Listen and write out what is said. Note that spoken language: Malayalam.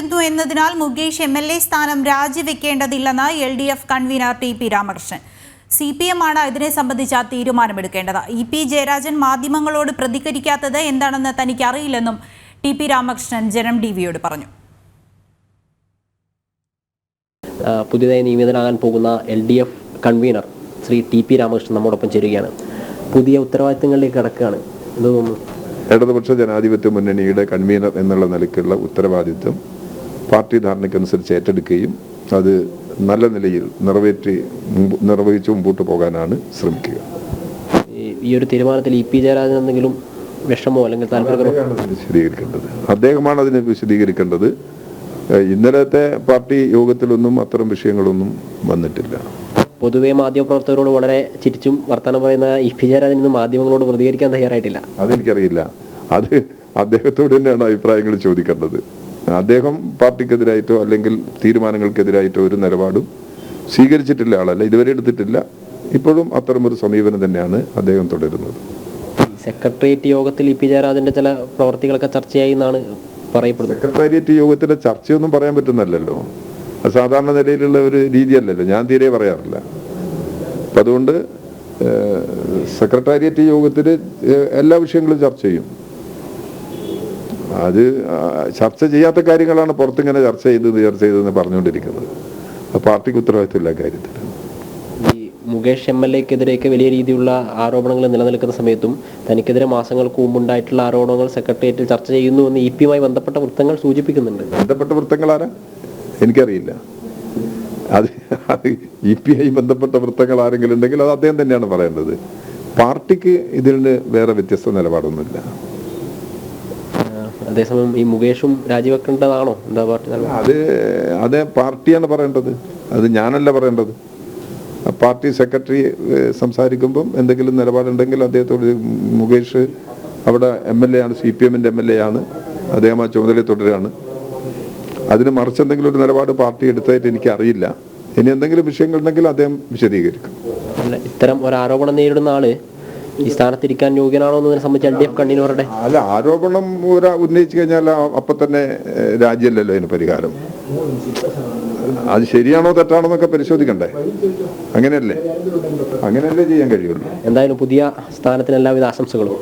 നേരിടുന്നു എന്നതിനാൽ മുകേഷ് എം എൽ എ സ്ഥാനം രാജിവെക്കേണ്ടതില്ലെന്ന് L D F convener T P Ramakrishnan. C P M ആണ് ഇതിനെ സംബന്ധിച്ച തീരുമാനമെടുക്കേണ്ടത്. ഇ പി ജയരാജൻ മാധ്യമങ്ങളോട് പ്രതികരിക്കാത്തത് എന്താണെന്ന് തനിക്ക് അറിയില്ലെന്നും ടി പി രാമകൃഷ്ണൻ ജനം ടി വിയോട് പറഞ്ഞു. പുതിയതായി നിയമിതനാകാൻ പോകുന്ന L D F convener Shri T P Ramakrishnan നമ്മോടൊപ്പം ചേരുകയാണ്. പുതിയ ഉത്തരവാദിത്തങ്ങളിലേക്ക് കടക്കുകയാണ്. എന്ത് തോന്നുന്നു ഇടതുപക്ഷ ജനാധിപത്യ മുന്നണിയുടെ കൺവീനർ എന്നുള്ള നിലയ്ക്കുള്ള ഉത്തരവാദിത്വം പാർട്ടി ധാരണയ്ക്കനുസരിച്ച് ഏറ്റെടുക്കുകയും അത് നല്ല നിലയിൽ നിറവേറ്റി നിർവഹിച്ച് മുമ്പോട്ട് പോകാനാണ് ശ്രമിക്കുക. ഈ- ഒരു തീരുമാനത്തിൽ ഇ പി ജയരാജൻ എന്തെങ്കിലും വിഷമോ അല്ലെങ്കിൽ വിശദീകരിക്കേണ്ടത്. അദ്ദേഹമാണ് അതിന് വിശദീകരിക്കേണ്ടത്. ഇന്നലത്തെ പാർട്ടി യോഗത്തിലൊന്നും അത്തരം വിഷയങ്ങളൊന്നും വന്നിട്ടില്ല. പൊതുവെ മാധ്യമപ്രവർത്തകരോട് വളരെ ചിരിച്ചും വർത്തമാനം പറയുന്ന ഇ പി ജയരാജൻ ഇന്ന് മാധ്യമങ്ങളോട് പ്രതികരിക്കാൻ തയ്യാറായിട്ടില്ല. അതെനിക്കറിയില്ല. അത് അദ്ദേഹത്തോട് തന്നെയാണ് അഭിപ്രായങ്ങൾ ചോദിക്കേണ്ടത്. അദ്ദേഹം പാർട്ടിക്കെതിരായിട്ടോ അല്ലെങ്കിൽ തീരുമാനങ്ങൾക്കെതിരായിട്ടോ ഒരു നിലപാടും സ്വീകരിച്ചിട്ടില്ല ആളല്ല ഇതുവരെ എടുത്തിട്ടില്ല. ഇപ്പോഴും അത്തരമൊരു സമീപനം തന്നെയാണ് അദ്ദേഹം തുടരുന്നത്. സെക്രട്ടേറിയറ്റ് യോഗത്തിൽ ഇ പി ജയരാജന്റെ ചില പ്രവർത്തികളൊക്കെ ചർച്ചയായി എന്നാണ് പറയപ്പെടുന്നത്. സെക്രട്ടേറിയറ്റ് യോഗത്തിലെ ചർച്ചയൊന്നും പറയാൻ പറ്റുന്നല്ലോ അത് സാധാരണ നിലയിലുള്ള ഒരു രീതിയല്ലല്ലോ. ഞാൻ തീരെ പറയാറില്ല. അപ്പം അതുകൊണ്ട് സെക്രട്ടേറിയറ്റ് യോഗത്തിൽ എല്ലാ വിഷയങ്ങളും ചർച്ച ചെയ്യും. അത് ചർച്ച ചെയ്യാത്ത കാര്യങ്ങളാണ് പുറത്തിങ്ങനെ ചർച്ച ചെയ്ത് ചർച്ച ചെയ്തെന്ന് പറഞ്ഞുകൊണ്ടിരിക്കുന്നത്. പാർട്ടിക്ക് ഉത്തരവാദിത്തമില്ല കാര്യത്തിൽ. ഈ മുകേഷ് എം എൽ എക്കെതിരെയൊക്കെ വലിയ രീതിയിലുള്ള ആരോപണങ്ങൾ നിലനിൽക്കുന്ന സമയത്തും തനിക്കെതിരെ മാസങ്ങൾക്ക് മുമ്പുണ്ടായിട്ടുള്ള ആരോപണങ്ങൾ സെക്രട്ടേറിയറ്റിൽ ചർച്ച ചെയ്യുന്നു എന്ന് ഇ പിയുമായി ബന്ധപ്പെട്ട വൃത്തങ്ങൾ സൂചിപ്പിക്കുന്നുണ്ട്. ബന്ധപ്പെട്ട വൃത്തങ്ങൾ ആരാ? എനിക്കറിയില്ല. അത് അത് ഇ പി ഐ ബന്ധപ്പെട്ട വൃത്തങ്ങൾ ആരെങ്കിലും ഉണ്ടെങ്കിൽ അത് അദ്ദേഹം തന്നെയാണ് പറയേണ്ടത് പാർട്ടിക്ക് ഇതിന് വേറെ വ്യത്യസ്ത നിലപാടൊന്നുമില്ല. അതേസമയം ഈ മുകേഷും രാജിവെക്കേണ്ടതാണോ? എന്താ പാർട്ടി? അത് അത് പാർട്ടിയാണ് പറയേണ്ടത്. അത് ഞാനല്ല പറയേണ്ടത്. പാർട്ടി സെക്രട്ടറി സംസാരിക്കുമ്പം എന്തെങ്കിലും നിലപാടുണ്ടെങ്കിൽ അദ്ദേഹത്തോട് മുകേഷ് അവിടെ എം എൽ എ ആണ് സി പി എമ്മിന്റെ എം എൽ എ ആണ് അദ്ദേഹം ആ ചുമതല തുടരുകയാണ്. അതിന് മറിച്ച് എന്തെങ്കിലും ഒരു നിലപാട് പാർട്ടി എടുത്തായിട്ട് എനിക്ക് അറിയില്ല ഇനി എന്തെങ്കിലും വിഷയങ്ങളുണ്ടെങ്കിൽ അദ്ദേഹം വിശദീകരിക്കും. ഇത്തരം ഒരു ആരോപണം നേരിടുന്ന ആൾ ഈ സ്ഥാനത്തിരിക്കാൻ യോഗ്യനാണോ എന്നതിനെ സംബന്ധിച്ച് എൽ ഡി എഫ് കണ്ണീനവരുടെ അല്ല ആരോപണം ഉന്നയിച്ചു കഴിഞ്ഞാൽ അപ്പൊ തന്നെ രാജ്യമല്ലല്ലോ രാജിയല്ലല്ലോ അതിന് പരിഹാരം. അത് ശരിയാണോ തെറ്റാണോ എന്നൊക്കെ പരിശോധിക്കണ്ടേ? അങ്ങനെയല്ലേ? അങ്ങനെയല്ലേ ചെയ്യാൻ കഴിയുള്ളൂ. എന്തായാലും പുതിയ സ്ഥാനത്തിന് എല്ലാവിധ ആശംസകളും.